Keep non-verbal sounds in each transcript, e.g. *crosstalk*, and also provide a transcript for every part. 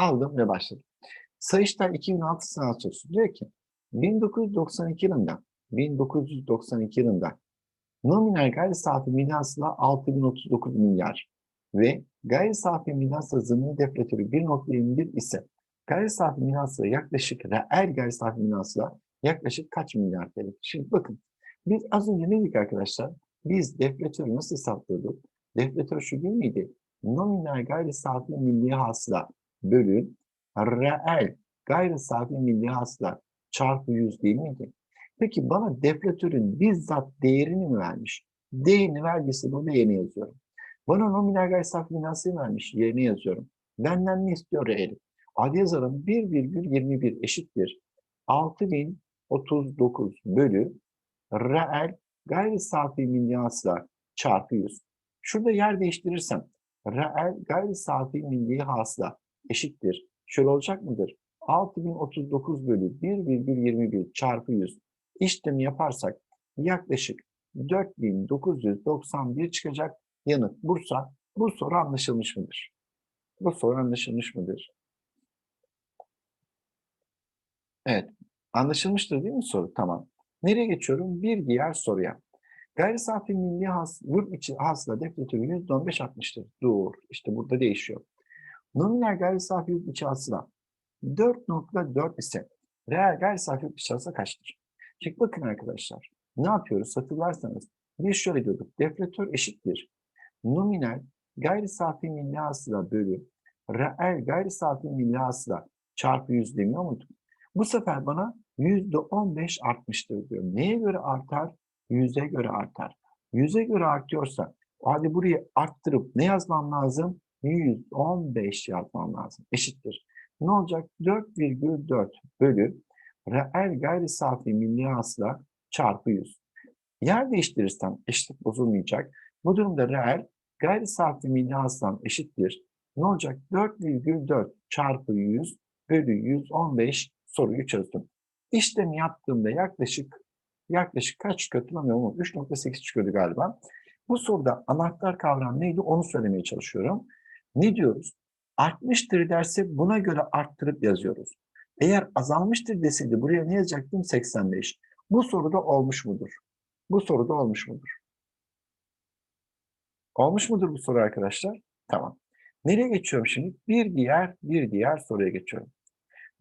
aldım ve başladım. Sayıştay 2006 sınav sorusu diyor ki 1992 yılında 1992 yılında nominal gayri safi milli hasıla 6039 milyar ve gayri safi milli hasıla zımni deflatörü 1.21 ise gayri safi milli hasıla yaklaşık reel gayri safi milli hasıla yaklaşık kaç milyar TL? Şimdi bakın biz az önce ne dedik arkadaşlar? Biz deflatörü nasıl hesaplıyorduk? Deflatör şu değil miydi? Nominal gayri safi milli hasıla bölü reel gayri safi milli hasıla çarpı 100 değil miydi? Peki bana deflatörün bizzat değerini mi vermiş? Değerini verdiyse burada yerine yazıyorum. Bana nominal gayri safi milli hasıla vermiş? Yerine yazıyorum. Benden ne istiyor reel? Hadi yazalım 1,21 eşittir. 6039 bölü reel gayri safi milli hasıla çarpı 100. Şurada yer değiştirirsem reel gayri safi milli hasıla eşittir. Şöyle olacak mıdır? 6039 bölü 1,21 çarpı 100 işlemi yaparsak yaklaşık 4991 çıkacak yanıt Bursa. Bu soru anlaşılmış mıdır? Bu soru anlaşılmış mıdır? Evet. Anlaşılmıştır değil mi soru? Tamam. Nereye geçiyorum? Bir diğer soruya. Gayri safi milli has, yurt içi hasıla deflatörü %15 artmıştır. Dur. İşte burada değişiyor. Nominal gayri safi yurt içi hasıla 4.4 ise reel gayri safi yurt içi hasıla kaçtır? Şimdi bakın arkadaşlar. Ne yapıyoruz? Hatırlarsanız biz şöyle diyorduk. Deflatör eşittir. Nominal gayri safi milli hasıla bölü reel gayri safi milli hasıla çarpı 100 demiyor muyduk? Bu sefer bana %15 artmıştır diyor. Neye göre artar? Yüze göre artar. Yüze göre artıyorsa hadi burayı arttırıp ne yazmam lazım? 115 yazmam lazım. Eşittir. Ne olacak? 4,4 bölü reel gayri safi milli hasıla çarpı 100. Yer değiştirirsem eşitlik bozulmayacak. Bu durumda reel gayri safi milli hasılam eşittir. Ne olacak? 4,4 çarpı 100 bölü 115 soruyu çözdüm. İşlemi yaptığımda yaklaşık yaklaşık kaç çıkıyor hatırlamıyorum ama 3.8 çıkıyordu galiba. Bu soruda anahtar kavram neydi onu söylemeye çalışıyorum. Ne diyoruz? Artmıştır derse buna göre arttırıp yazıyoruz. Eğer azalmıştır deseydi buraya ne yazacaktım? 85. Bu soruda olmuş mudur? Bu soruda olmuş mudur? Olmuş mudur bu soru arkadaşlar? Tamam. Nereye geçiyorum şimdi? Bir diğer bir diğer soruya geçiyorum.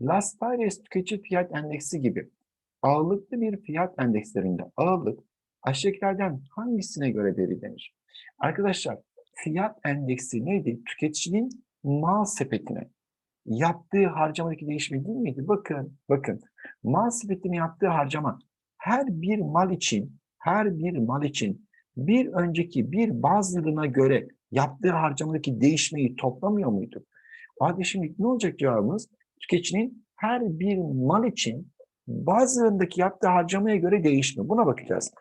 Las Paris tüketici fiyat endeksi gibi ağırlıklı bir fiyat endekslerinde ağırlık aşağıdakilerden hangisine göre belirlenir? Arkadaşlar fiyat endeksi neydi? Tüketicinin mal sepetine yaptığı harcamadaki değişme değil miydi? Bakın, bakın. Mal sepetine yaptığı harcama her bir mal için, her bir mal için bir önceki bir baz yılına göre yaptığı harcamadaki değişmeyi toplamıyor muydu? Hadi şimdi ne olacak cevabımız? Tüketicinin her bir mal için bazılarındaki yaptığı harcamaya göre değişme. Buna bakacağız.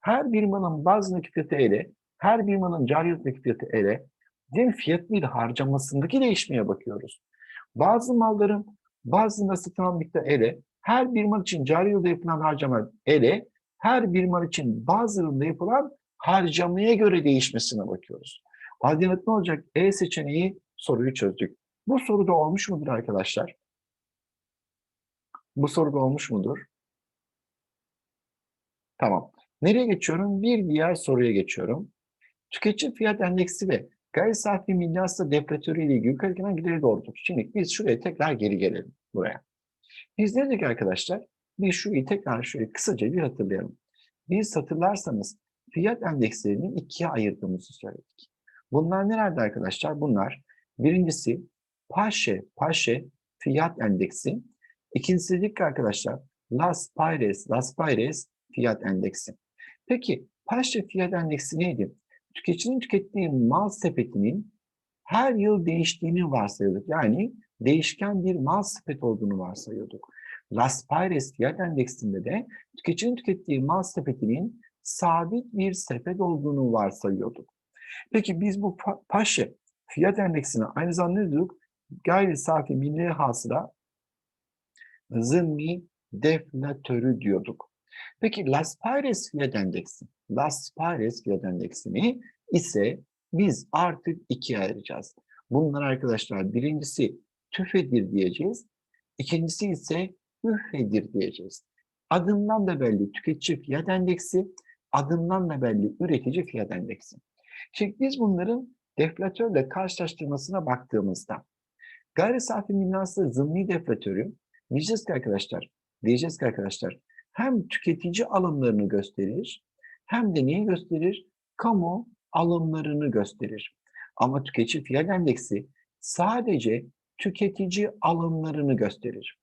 Her bir malın bazındaki fiyatı ele, her bir malın cari yılındaki fiyatı ele, değil mi? Fiyat değil harcamasındaki değişmeye bakıyoruz. Bazı malların bazında satılan miktar ele, her bir mal için cari yılda yapılan harcama ele, her bir mal için bazı yılında yapılan harcamaya göre değişmesine bakıyoruz. Adiyat ne olacak? E seçeneği soruyu çözdük. Bu soruda olmuş mudur arkadaşlar? Bu soruda olmuş mudur? Tamam. Nereye geçiyorum? Bir diğer soruya geçiyorum. Tüketici fiyat endeksi ve gayri safi milli hasta deflatörü ile ilgili yukarı giden gideri doğrudur. Şimdi biz şuraya tekrar geri gelelim buraya. Biz ne dedik arkadaşlar? Biz şurayı tekrar şöyle kısaca bir hatırlayalım. Biz hatırlarsanız fiyat endekslerini ikiye ayırdığımızı söyledik. Bunlar nerede arkadaşlar? Bunlar birincisi Paşe, Paşe fiyat endeksi. İkincisi dedik arkadaşlar Las Pires, Las Pires fiyat endeksi. Peki Paşe fiyat endeksi neydi? Tüketicinin tükettiği mal sepetinin her yıl değiştiğini varsayıyorduk. Yani değişken bir mal sepet olduğunu varsayıyorduk. Las Pires fiyat endeksinde de tüketicinin tükettiği mal sepetinin sabit bir sepet olduğunu varsayıyorduk. Peki biz bu Paşe fiyat endeksine aynı zamanda ne diyorduk? Gayri safi milli hasıla zımni deflatörü diyorduk. Peki Las Pires fiyat endeksi, Las Pires fiyat endeksini ise biz artık ikiye ayıracağız. Bunlar arkadaşlar birincisi tüfedir diyeceğiz. İkincisi ise üfedir diyeceğiz. Adından da belli tüketici fiyat endeksi, adından da belli üretici fiyat endeksi. Şimdi biz bunların deflatörle karşılaştırmasına baktığımızda gayri safi milli zımni deflatörü diyeceğiz ki arkadaşlar, diyeceğiz ki arkadaşlar hem tüketici alımlarını gösterir hem de neyi gösterir? Kamu alımlarını gösterir. Ama tüketici fiyat endeksi sadece tüketici alımlarını gösterir.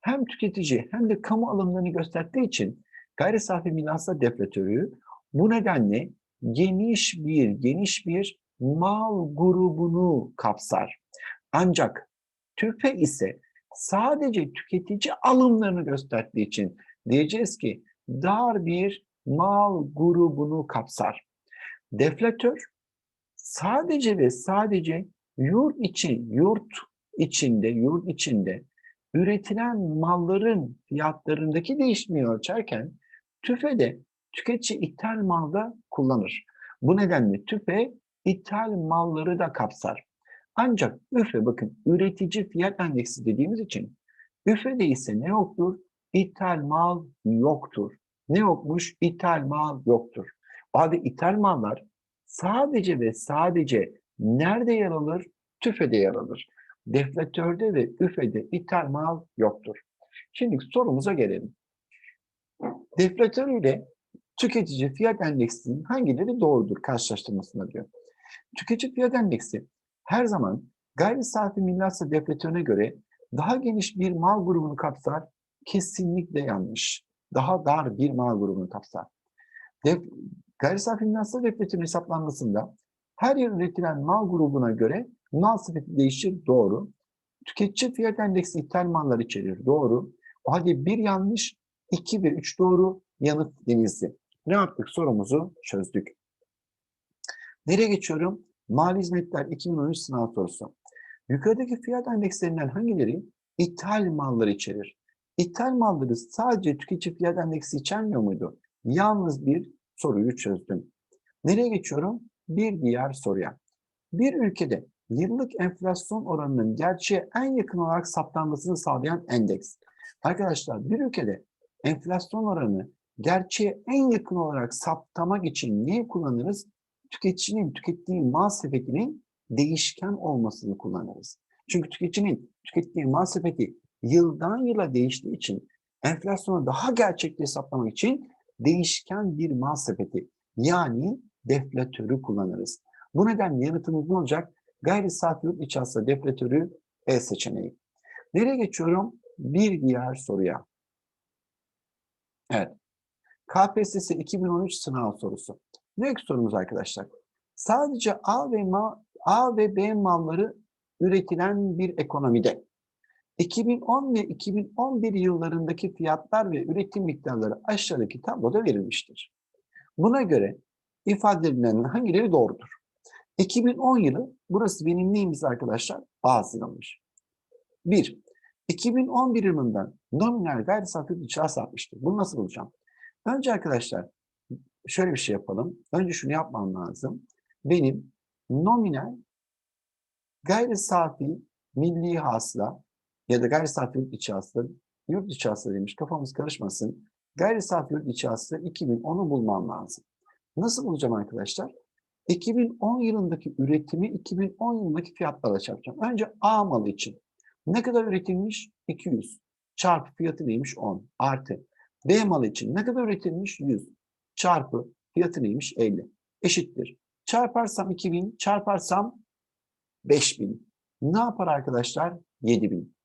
Hem tüketici hem de kamu alımlarını gösterdiği için gayri safi hasıla deflatörü bu nedenle geniş bir geniş bir mal grubunu kapsar. Ancak tüfe ise sadece tüketici alımlarını gösterdiği için diyeceğiz ki dar bir mal grubunu kapsar. Deflatör sadece ve sadece yurt içi, yurt içinde, yurt içinde üretilen malların fiyatlarındaki değişmeyi ölçerken tüfe de tüketici ithal malda kullanır. Bu nedenle tüfe ithal malları da kapsar. Ancak üfe bakın üretici fiyat endeksi dediğimiz için üfede ise ne yoktur? İthal mal yoktur. Ne yokmuş? İthal mal yoktur. Abi ithal mallar sadece ve sadece nerede yer alır? TÜFE'de yer alır. Deflatörde ve üfede ithal mal yoktur. Şimdi sorumuza gelelim. Deflatör ile tüketici fiyat endeksinin hangileri doğrudur karşılaştırmasına diyor. Tüketici fiyat endeksi her zaman gayri safi milli deflatörüne göre daha geniş bir mal grubunu kapsar. Kesinlikle yanlış. Daha dar bir mal grubunu kapsar. Def, gayri safi hasıla deflatörünün hesaplanmasında her yıl üretilen mal grubuna göre mal sepeti değişir. Doğru. Tüketici fiyat endeksi ithal mallar içerir. Doğru. O halde bir yanlış, iki ve üç doğru yanıt denizli. Ne yaptık? Sorumuzu çözdük. Nereye geçiyorum? Mali hizmetler 2013 sınav sorusu. Yukarıdaki fiyat endekslerinden hangileri ithal mallar içerir? İthal malları sadece tüketici fiyat endeksi içermiyor muydu? Yalnız bir soruyu çözdüm. Nereye geçiyorum? Bir diğer soruya. Bir ülkede yıllık enflasyon oranının gerçeğe en yakın olarak saptanmasını sağlayan endeks. Arkadaşlar bir ülkede enflasyon oranı gerçeğe en yakın olarak saptamak için neyi kullanırız? Tüketicinin tükettiği mal sepetinin değişken olmasını kullanırız. Çünkü tüketicinin tükettiği mal sepeti yıldan yıla değiştiği için enflasyonu daha gerçekçi hesaplamak için değişken bir mal sepeti yani deflatörü kullanırız. Bu nedenle yanıtımız ne olacak? Gayri safi yurt içi hasıla deflatörü E seçeneği. Nereye geçiyorum? Bir diğer soruya. Evet. KPSS 2013 sınav sorusu. Ne sorumuz arkadaşlar? Sadece A ve mal, A ve B malları üretilen bir ekonomide 2010 ve 2011 yıllarındaki fiyatlar ve üretim miktarları aşağıdaki tabloda verilmiştir. Buna göre ifade edilenlerin hangileri doğrudur? 2010 yılı, burası benim neyimiz arkadaşlar? Bazı yılmış. 1. 2011 yılından nominal gayri safi yurt satmıştır. Bunu nasıl bulacağım? Önce arkadaşlar şöyle bir şey yapalım. Önce şunu yapmam lazım. Benim nominal gayri safi milli hasıla ya da gayri safi yurt içi hasıla, yurt içi hasıla demiş kafamız karışmasın. Gayri safi yurt içi hasıla 2010'u bulmam lazım. Nasıl bulacağım arkadaşlar? 2010 yılındaki üretimi 2010 yılındaki fiyatlarla çarpacağım. Önce A malı için. Ne kadar üretilmiş? 200. Çarpı fiyatı neymiş? 10. Artı. B malı için ne kadar üretilmiş? 100. Çarpı fiyatı neymiş? 50. Eşittir. Çarparsam 2000, çarparsam 5000. Ne yapar arkadaşlar? 7000.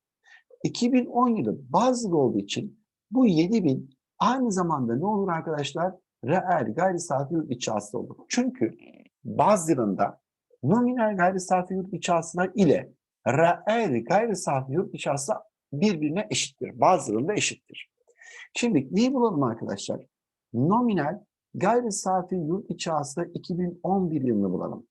2010 yılı bazılı olduğu için bu 7000 aynı zamanda ne olur arkadaşlar? Reel gayri safi yurt içi hasıla olur. Çünkü baz yılında nominal gayri safi yurt içi hasıla ile reel gayri safi yurt içi hasıla birbirine eşittir. Bazı yılında eşittir. Şimdi neyi bulalım arkadaşlar? Nominal gayri safi yurt içi hasıla 2011 yılını bulalım.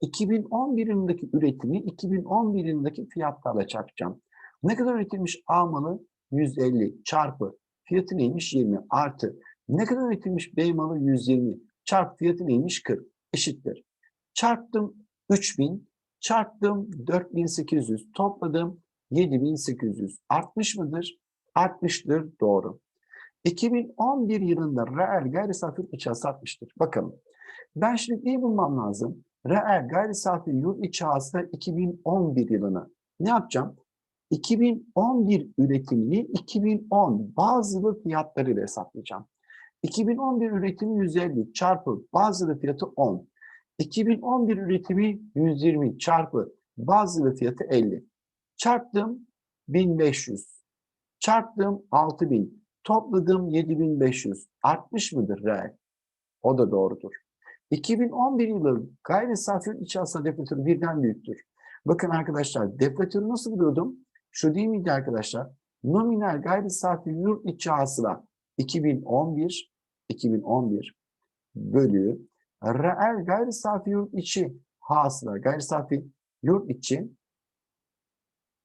2011 yılındaki üretimi 2011 yılındaki fiyatlarla çarpacağım. Ne kadar üretilmiş A malı? 150 çarpı fiyatı neymiş? 20 artı ne kadar üretilmiş B malı? 120 çarpı fiyatı neymiş? 40 eşittir. Çarptım 3000 çarptım 4800 topladım 7800. Artmış mıdır? Artmıştır. Doğru. 2011 yılında reel gayri safi içi hasıla artmıştır. Bakalım. Ben şimdi neyi bulmam lazım? Reel gayri safi yurt içi hasıla 2011 yılını. Ne yapacağım? 2011 üretimini 2010 bazılı fiyatlarıyla hesaplayacağım. 2011 üretimi 150 çarpı bazılı fiyatı 10. 2011 üretimi 120 çarpı bazılı fiyatı 50. Çarptım 1500. Çarptım 6000. Topladım 7500. Artmış mıdır reel? O da doğrudur. 2011 yılı gayri safi içi hasıla deflatörü birden büyüktür. Bakın arkadaşlar deflatörü nasıl buluyordum? Şu değil miydi arkadaşlar? Nominal gayri safi yurt içi hasıla 2011 2011 bölü reel gayri safi yurt içi hasıla gayri safi yurt içi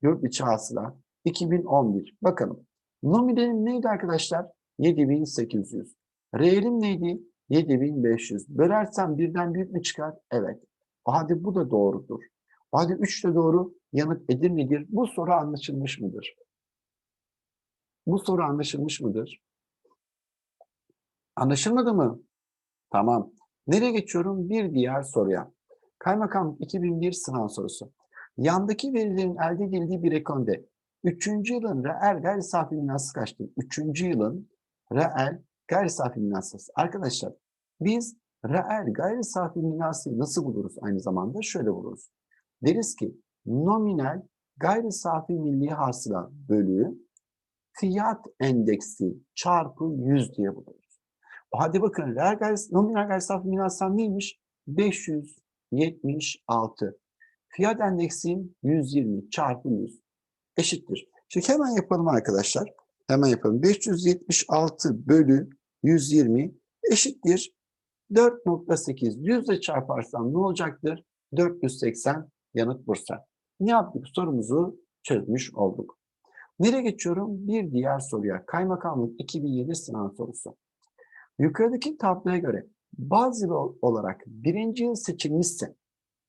yurt içi hasıla 2011. Bakalım. Nominelim neydi arkadaşlar? 7800. Reelim neydi? 7500. Bölersem birden büyük mü çıkar? Evet. O halde bu da doğrudur. O halde 3 de doğru. Yanıt Edirne'dir. Bu soru anlaşılmış mıdır? Bu soru anlaşılmış mıdır? Anlaşılmadı mı? Tamam. Nereye geçiyorum? Bir diğer soruya. Kaymakam 2001 sınav sorusu. Yandaki verilerin elde edildiği bir ekonde 3. yılın reel gayri safi minası kaçtır? 3. yılın reel gayri safi minası. Arkadaşlar biz reel gayri safi minası nasıl buluruz aynı zamanda? Şöyle buluruz. Deriz ki nominal gayri safi milli hasıla bölü fiyat endeksi çarpı 100 diye buluruz. O halde bakın reel gayri, nominal gayri safi minası neymiş? 576. Fiyat endeksim 120 çarpı 100 eşittir. Şimdi hemen yapalım arkadaşlar. Hemen yapalım. 576 bölü 120 eşittir. 4.8 yüzle çarparsam ne olacaktır? 480 yanıt Bursa. Ne yaptık? Sorumuzu çözmüş olduk. Nereye geçiyorum? Bir diğer soruya. Kaymakamlık 2007 sınav sorusu. Yukarıdaki tabloya göre bazı olarak birinci yıl seçilmişse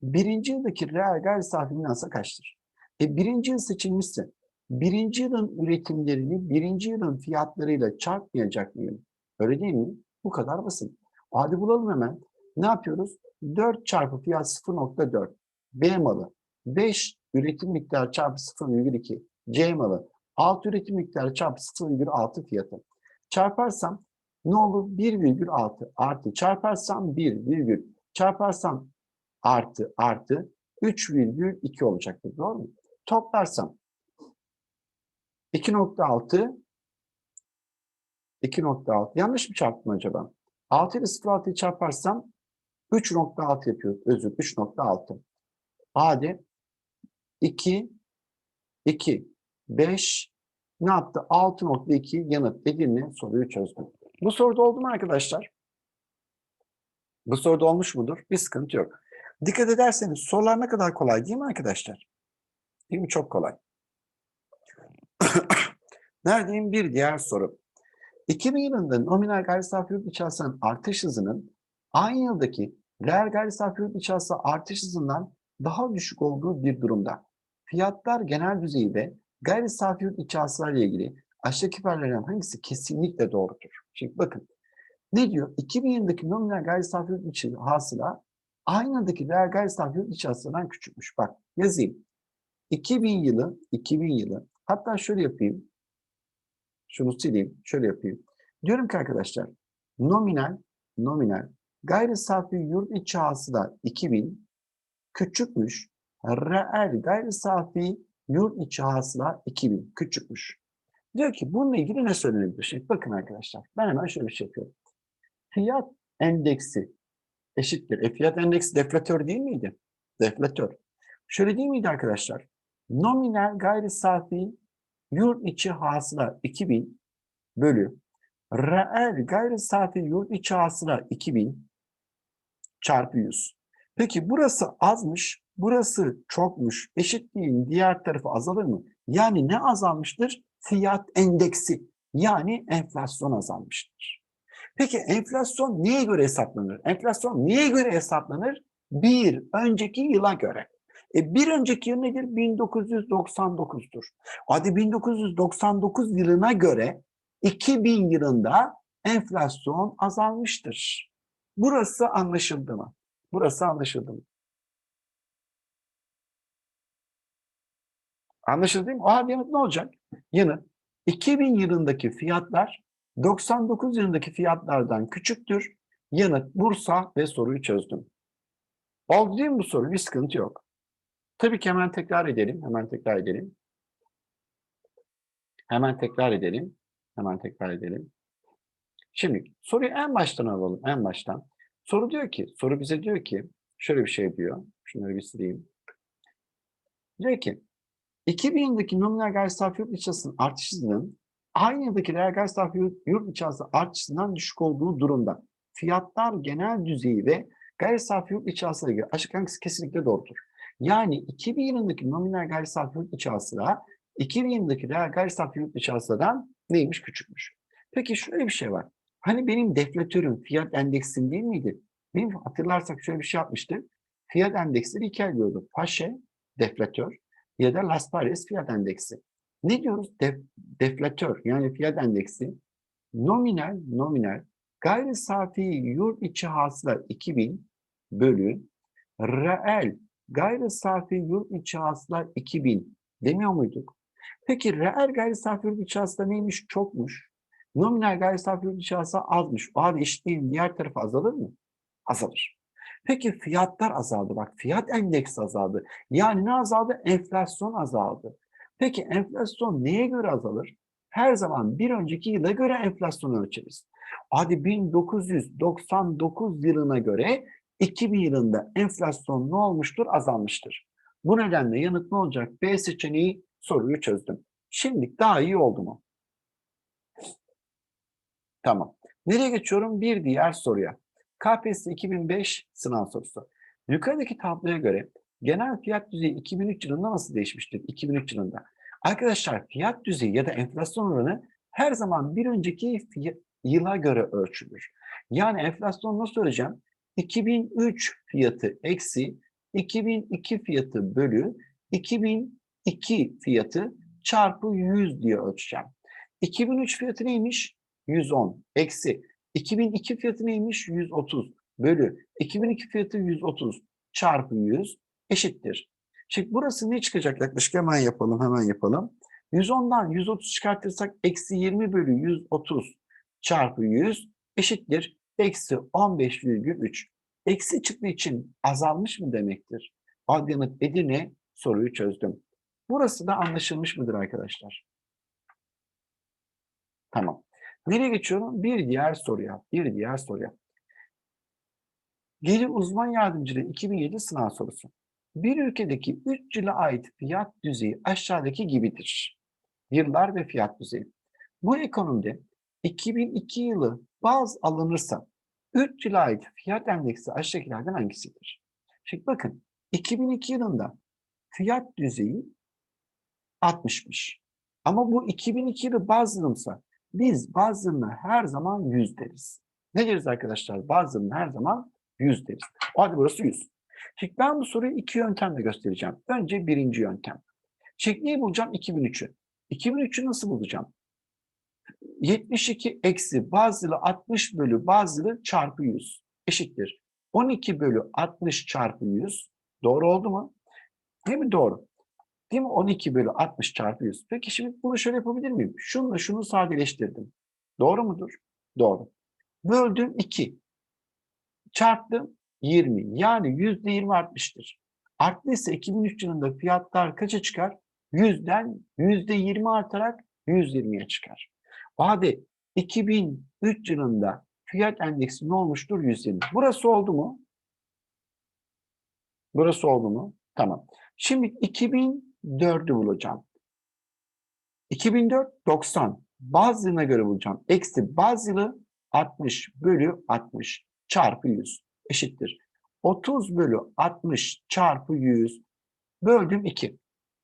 birinci yıldaki reel gayri safi finansa kaçtır? E, birinci yıl seçilmişse birinci yılın üretimlerini birinci yılın fiyatlarıyla çarpmayacak mıyım? Öyle değil mi? Bu kadar basit. Hadi bulalım hemen. Ne yapıyoruz? 4 çarpı fiyat 0.4. B malı. 5 üretim miktarı çarpı 0,2. C malı. 6 üretim miktarı çarpı 0,6 fiyatı. Çarparsam ne olur? 1,6 artı. Çarparsam 1 virgül. Çarparsam artı artı 3,2 olacaktır. Doğru mu? Toplarsam 2.6 2.6 yanlış mı çarptım acaba? 6 ile 0.6'yı çarparsam 3.6 yapıyor. Özür 3.6. Hadi 2 2 5 ne yaptı? 6.2 yanıt dediğini soruyu çözdüm. Bu soruda oldu mu arkadaşlar? Bu soruda olmuş mudur? Bir sıkıntı yok. Dikkat ederseniz sorular ne kadar kolay değil mi arkadaşlar? Değil mi? Çok kolay. *coughs* Neredeyim? Bir diğer soru. 2000 yılında nominal gayri safi yurt içi artış hızının aynı yıldaki reel gayri safi yurt artış hızından daha düşük olduğu bir durumda. Fiyatlar genel düzeyde gayri safi yurt içi ile ilgili aşağıdaki verilerden hangisi kesinlikle doğrudur? Şimdi bakın ne diyor? 2000 yılındaki nominal gayri safi yurt içi hasıla aynı yıldaki reel gayri safi yurt içi hasıladan küçükmüş. Bak yazayım. 2000 yılı, 2000 yılı hatta şöyle yapayım. Şunu sileyim, şöyle yapayım. Diyorum ki arkadaşlar, nominal, nominal, gayri safi yurt içi hasıla 2000 küçükmüş. Reel gayri safi yurt içi hasıla 2000 küçükmüş. Diyor ki bununla ilgili ne söylenebilir? Şimdi bakın arkadaşlar, ben hemen şöyle bir şey yapıyorum. Fiyat endeksi eşittir. E fiyat endeksi deflatör değil miydi? Deflatör. Şöyle değil miydi arkadaşlar? Nominal gayri safi yurt içi hasıla 2000 bölü reel gayri safi yurt içi hasıla 2000 çarpı 100. Peki burası azmış, burası çokmuş. Eşitliğin diğer tarafı azalır mı? Yani ne azalmıştır? Fiyat endeksi. Yani enflasyon azalmıştır. Peki enflasyon neye göre hesaplanır? Enflasyon neye göre hesaplanır? Bir önceki yıla göre. E, bir önceki yıl nedir? 1999'dur. Hadi 1999 yılına göre 2000 yılında enflasyon azalmıştır. Burası anlaşıldı mı? Burası anlaşıldı mı? Anlaşıldı değil mi? O halde ne olacak? Yanıt 2000 yılındaki fiyatlar 99 yılındaki fiyatlardan küçüktür. Yanıt Bursa ve soruyu çözdüm. Oldu değil mi bu soru? Bir sıkıntı yok. Tabii ki hemen tekrar edelim. Hemen tekrar edelim. Hemen tekrar edelim. Hemen tekrar edelim. Şimdi soruyu en baştan alalım. En baştan. Soru diyor ki, soru bize diyor ki, şöyle bir şey diyor. Şunları bir sileyim. Diyor ki, 2000 yılındaki nominal gayri safi yurt hasılanın artışının aynı yıldaki reel gayri safi yurt, yurt hasıla artışından düşük olduğu durumda fiyatlar genel düzeyi ve gayri safi yurt içi hasılaya göre aşık hangisi kesinlikle doğrudur. Yani 2000 yılındaki nominal gayri safi yurt içi hasıla 2000 yılındaki reel gayri safi yurt içi neymiş küçükmüş. Peki şöyle bir şey var. Hani benim deflatörüm fiyat endeksim değil miydi? Benim hatırlarsak şöyle bir şey yapmıştık. Fiyat endeksleri ikiye ayırıyordu. Paşe, deflatör ya da Las Pares fiyat endeksi. Ne diyoruz? Def, deflatör yani fiyat endeksi nominal nominal gayri safi yurt içi hasıla 2000 bölü reel gayri safi yurt içi hasıla 2000 demiyor muyduk? Peki reel gayri safi yurt içi hasıla neymiş? Çokmuş. Nominal gayri safi yurt içi hasıla azmış. O halde eşitliğin diğer tarafı azalır mı? Azalır. Peki fiyatlar azaldı. Bak fiyat endeksi azaldı. Yani ne azaldı? Enflasyon azaldı. Peki enflasyon neye göre azalır? Her zaman bir önceki yıla göre enflasyonu ölçeriz. Hadi 1999 yılına göre 2000 yılında enflasyon ne olmuştur? Azalmıştır. Bu nedenle yanıt ne olacak? B seçeneği soruyu çözdüm. Şimdi daha iyi oldu mu? Tamam. Nereye geçiyorum? Bir diğer soruya. KPSS 2005 sınav sorusu. Yukarıdaki tabloya göre genel fiyat düzeyi 2003 yılında nasıl değişmiştir? 2003 yılında. Arkadaşlar fiyat düzeyi ya da enflasyon oranı her zaman bir önceki yıla göre ölçülür. Yani enflasyon nasıl söyleyeceğim? 2003 fiyatı eksi 2002 fiyatı bölü 2002 fiyatı çarpı 100 diye ölçeceğim. 2003 fiyatı neymiş? 110 eksi 2002 fiyatı neymiş? 130 bölü 2002 fiyatı 130 çarpı 100 eşittir. Şimdi burası ne çıkacak yaklaşık hemen yapalım hemen yapalım. 110'dan 130 çıkartırsak eksi 20 bölü 130 çarpı 100 eşittir. Eksi 15,3. Eksi çıktığı için azalmış mı demektir? Adyanıt Edirne soruyu çözdüm. Burası da anlaşılmış mıdır arkadaşlar? Tamam. Nereye geçiyorum? Bir diğer soruya. Bir diğer soruya. Gelir uzman yardımcılığı 2007 sınav sorusu. Bir ülkedeki 3 yıla ait fiyat düzeyi aşağıdaki gibidir. Yıllar ve fiyat düzeyi. Bu ekonomide 2002 yılı baz alınırsa 3 yıla ait fiyat endeksi aşağıdakilerden hangisidir? Şimdi bakın 2002 yılında fiyat düzeyi 60'mış. Ama bu 2002 yılı baz alınsa biz bazılarına her zaman 100 deriz. Ne deriz arkadaşlar? Bazılarına her zaman 100 deriz. O halde burası 100. Şimdi ben bu soruyu iki yöntemle göstereceğim. Önce birinci yöntem. Neyi bulacağım? 2003'ü. 2003'ü nasıl bulacağım? 72 eksi bazılı 60 bölü bazılı çarpı 100 eşittir. 12 bölü 60 çarpı 100 doğru oldu mu? Değil mi? Doğru. Değil mi? 12 bölü 60 çarpı 100. Peki şimdi bunu şöyle yapabilir miyim? Şununla şunu sadeleştirdim. Doğru mudur? Doğru. Böldüm 2. Çarptım 20. Yani yüzde 20 artmıştır. Arttıysa 2003 yılında fiyatlar kaça çıkar? Yüzden yüzde 20 artarak 120'ye çıkar. O halde 2003 yılında fiyat endeksi ne olmuştur? 120. Burası oldu mu? Burası oldu mu? Tamam. Şimdi 2004'ü bulacağım. 2004 90. Bazılarına göre bulacağım. Eksi bazılı 60 bölü 60 çarpı 100 eşittir. 30 bölü 60 çarpı 100 böldüm 2.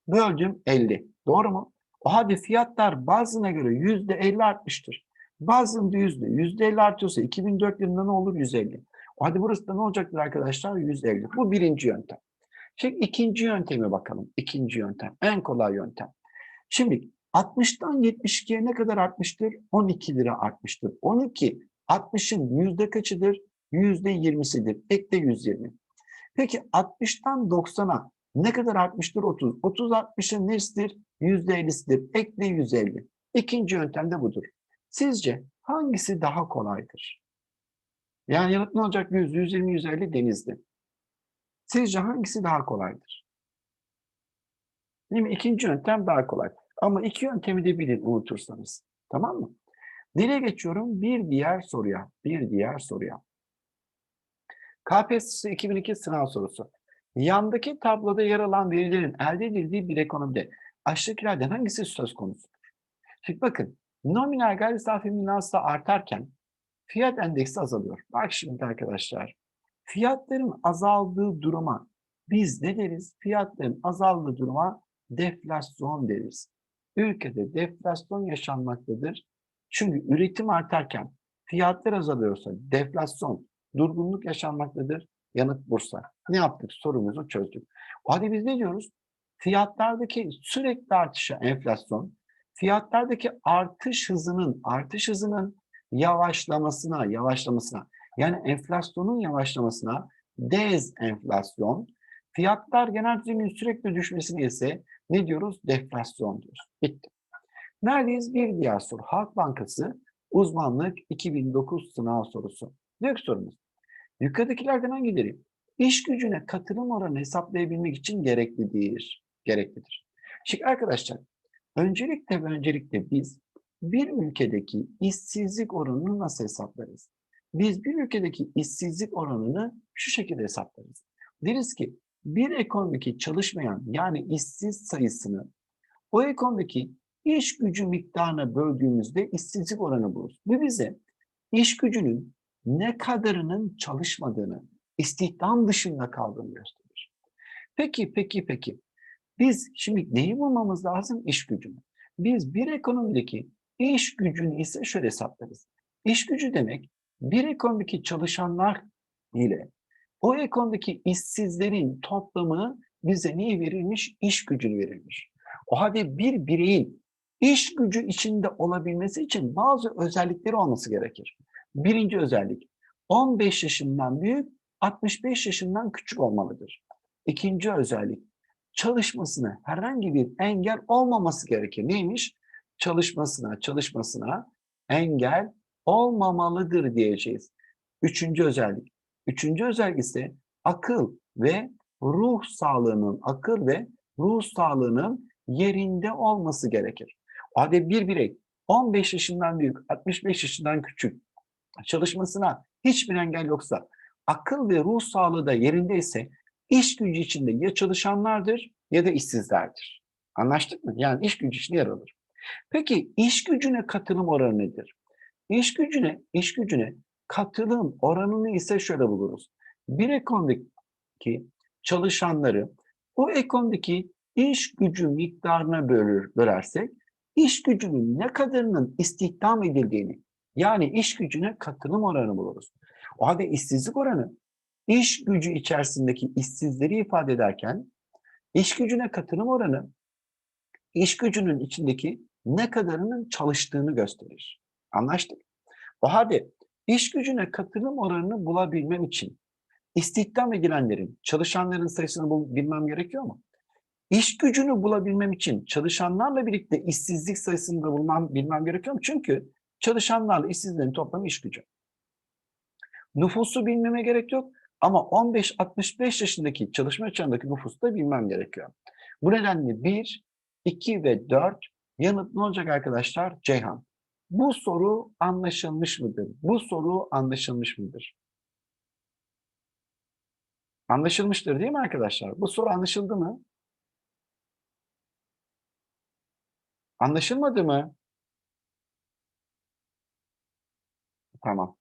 Böldüm 50. Doğru mu? O halde fiyatlar bazına göre yüzde 50 artmıştır. Bazında yüzde, yüzde 50 artıyorsa 2004 yılında ne olur? 150. O halde burası da ne olacaktır arkadaşlar? 150. Bu birinci yöntem. Şimdi ikinci yönteme bakalım. İkinci yöntem. En kolay yöntem. Şimdi 60'tan 72'ye ne kadar artmıştır? 12 lira artmıştır. 12 60'ın yüzde kaçıdır? Yüzde 20'sidir. Ekle 120. Peki 60'tan 90'a ne kadar artmıştır? 30. 30 60'ın nesidir? Yüzde 50'sidir. Ekle 150. İkinci yöntem de budur. Sizce hangisi daha kolaydır? Yani yanıt ne olacak? 100, 120, 150 denizli. Sizce hangisi daha kolaydır? Değil mi? İkinci yöntem daha kolay. Ama iki yöntemi de bilin unutursanız. Tamam mı? Nereye geçiyorum? Bir diğer soruya. Bir diğer soruya. KPSS 2002 sınav sorusu. Yandaki tabloda yer alan verilerin elde edildiği bir ekonomide aşağıdakilerden hangisi söz konusudur? Şimdi bakın, nominal gayri safi milli hasıla artarken fiyat endeksi azalıyor. Bak şimdi arkadaşlar, fiyatların azaldığı duruma biz ne deriz? Fiyatların azaldığı duruma deflasyon deriz. Ülkede deflasyon yaşanmaktadır. Çünkü üretim artarken fiyatlar azalıyorsa deflasyon, durgunluk yaşanmaktadır. Yanıt Bursa. Ne yaptık? Sorumuzu çözdük. Hadi biz ne diyoruz? Fiyatlardaki sürekli artışa enflasyon, fiyatlardaki artış hızının artış hızının yavaşlamasına, yavaşlamasına yani enflasyonun yavaşlamasına dezenflasyon, fiyatlar genel düzeyin sürekli düşmesine ise ne diyoruz? Deflasyon diyoruz. Bitti. Neredeyiz? Bir diğer soru. Halk Bankası uzmanlık 2009 sınav sorusu. Diyor sorumuz. Yukarıdakilerden hangileri iş gücüne katılım oranı hesaplayabilmek için gereklidir? Gereklidir. Şimdi arkadaşlar öncelikle ve öncelikle biz bir ülkedeki işsizlik oranını nasıl hesaplarız? Biz bir ülkedeki işsizlik oranını şu şekilde hesaplarız. Deriz ki bir ekonomideki çalışmayan yani işsiz sayısını o ekonomideki iş gücü miktarına böldüğümüzde işsizlik oranı buluruz. Bu bize iş gücünün ne kadarının çalışmadığını, istihdam dışında kaldığını gösterir. Peki, peki, peki. Biz şimdi neyi bulmamız lazım? İş gücünü. Biz bir ekonomideki iş gücünü ise şöyle hesaplarız. İş gücü demek bir ekonomideki çalışanlar ile o ekonomideki işsizlerin toplamı bize neyi verilmiş? İş gücünü verilmiş. O halde bir bireyin iş gücü içinde olabilmesi için bazı özellikleri olması gerekir. Birinci özellik 15 yaşından büyük, 65 yaşından küçük olmalıdır. İkinci özellik çalışmasına herhangi bir engel olmaması gerekir. Neymiş? Çalışmasına, çalışmasına engel olmamalıdır diyeceğiz. Üçüncü özellik. Üçüncü özellik ise akıl ve ruh sağlığının, akıl ve ruh sağlığının yerinde olması gerekir. Hadi bir birey 15 yaşından büyük, 65 yaşından küçük çalışmasına hiçbir engel yoksa, akıl ve ruh sağlığı da yerindeyse iş gücü içinde ya çalışanlardır ya da işsizlerdir. Anlaştık mı? Yani iş gücü içinde yer alır. Peki iş gücüne katılım oranı nedir? İş gücüne, iş gücüne katılım oranını ise şöyle buluruz. Bir ekonomideki çalışanları o ekonomideki iş gücü miktarına bölür, bölersek iş gücünün ne kadarının istihdam edildiğini yani iş gücüne katılım oranı buluruz. O halde işsizlik oranı iş gücü içerisindeki işsizleri ifade ederken iş gücüne katılım oranı iş gücünün içindeki ne kadarının çalıştığını gösterir. Anlaştık. O halde iş gücüne katılım oranını bulabilmem için istihdam edilenlerin, çalışanların sayısını bul- bilmem gerekiyor mu? İş gücünü bulabilmem için çalışanlarla birlikte işsizlik sayısını da bulmam, bilmem gerekiyor mu? Çünkü çalışanlarla işsizlerin toplamı iş gücü. Nüfusu bilmeme gerek yok ama 15-65 yaşındaki çalışma çağındaki nüfusu da bilmem gerekiyor. Bu nedenle 1, 2 ve 4 yanıt ne olacak arkadaşlar? Ceyhan. Bu soru anlaşılmış mıdır? Bu soru anlaşılmış mıdır? Anlaşılmıştır değil mi arkadaşlar? Bu soru anlaşıldı mı? Anlaşılmadı mı? Tamam.